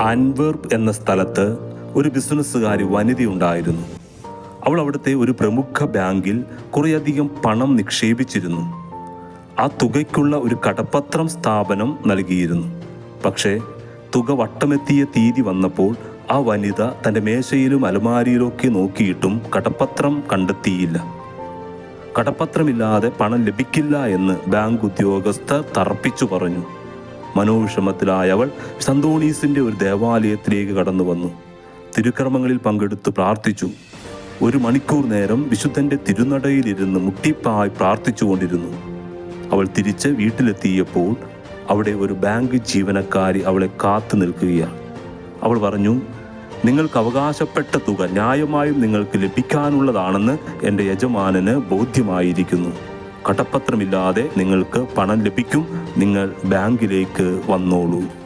ആൻവേർപ്പ് എന്ന സ്ഥലത്ത് ഒരു ബിസിനസ്സുകാരി വനിതയുണ്ടായിരുന്നു അവൾ അവിടുത്തെ ഒരു പ്രമുഖ ബാങ്കിൽ കുറേയധികം പണം നിക്ഷേപിച്ചിരുന്നു. ആ തുകയ്ക്കുള്ള ഒരു കടപ്പത്രം സ്ഥാപനം നൽകിയിരുന്നു. പക്ഷേ തുക വട്ടമെത്തിയ തീയതി വന്നപ്പോൾ ആ വനിത തന്റെ മേശയിലും അലമാരിയിലൊക്കെ നോക്കിയിട്ടും കടപ്പത്രം കണ്ടെത്തിയില്ല. കടപ്പത്രമില്ലാതെ പണം ലഭിക്കില്ല എന്ന് ബാങ്ക് ഉദ്യോഗസ്ഥർ തർപ്പിച്ചു പറഞ്ഞു. മനോവിഷമത്തിലായ അവൾ സന്തോണീസിന്റെ ഒരു ദേവാലയത്തിലേക്ക് കടന്നു വന്നു. തിരുക്രമങ്ങളിൽ പങ്കെടുത്ത് പ്രാർത്ഥിച്ചു. ഒരു മണിക്കൂർ നേരം വിശുദ്ധന്റെ തിരുനടയിലിരുന്ന് മുട്ടിപ്പായി പ്രാർത്ഥിച്ചുകൊണ്ടിരുന്നു. അവൾ തിരിച്ച് വീട്ടിലെത്തിയപ്പോൾ അവിടെ ഒരു ബാങ്ക് ജീവനക്കാരി അവളെ കാത്തു നിൽക്കുകയാണ്. അവൾ പറഞ്ഞു നിങ്ങൾക്ക് അവകാശപ്പെട്ട തുക ന്യായമായും നിങ്ങൾക്ക് ലഭിക്കാനുള്ളതാണെന്ന് എന്റെ യജമാനന് ബോധ്യമായിരിക്കുന്നു. കടപ്പത്രമില്ലാതെ നിങ്ങൾക്ക് പണം ലഭിക്കും. നിങ്ങൾ ബാങ്കിലേക്ക് വന്നോളൂ.